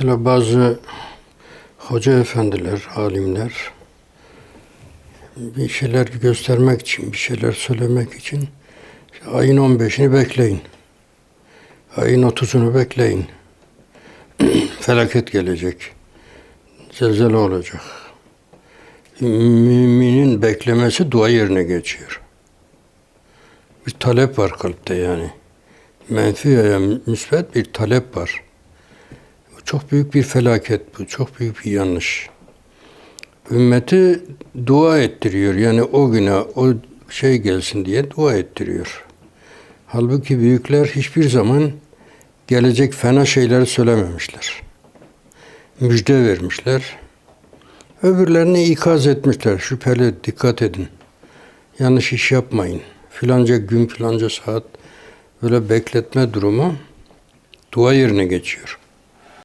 Mesela bazı hoca efendiler, alimler bir şeyler göstermek için, bir şeyler söylemek için işte ayın 15'ini bekleyin. Ayın 30'unu bekleyin. Felaket gelecek. Zelzele olacak. Müminin beklemesi dua yerine geçiyor. Bir talep var kalpte yani. Menfi veya müsbet bir talep var. Çok büyük bir felaket bu. Çok büyük bir yanlış. Ümmeti dua ettiriyor. Yani o güne o şey gelsin diye dua ettiriyor. Halbuki büyükler hiçbir zaman gelecek fena şeyler söylememişler. Müjde vermişler. Öbürlerini ikaz etmişler. Şüpheli dikkat edin. Yanlış iş yapmayın. Filanca gün filanca saat böyle bekletme durumu dua yerine geçiyor.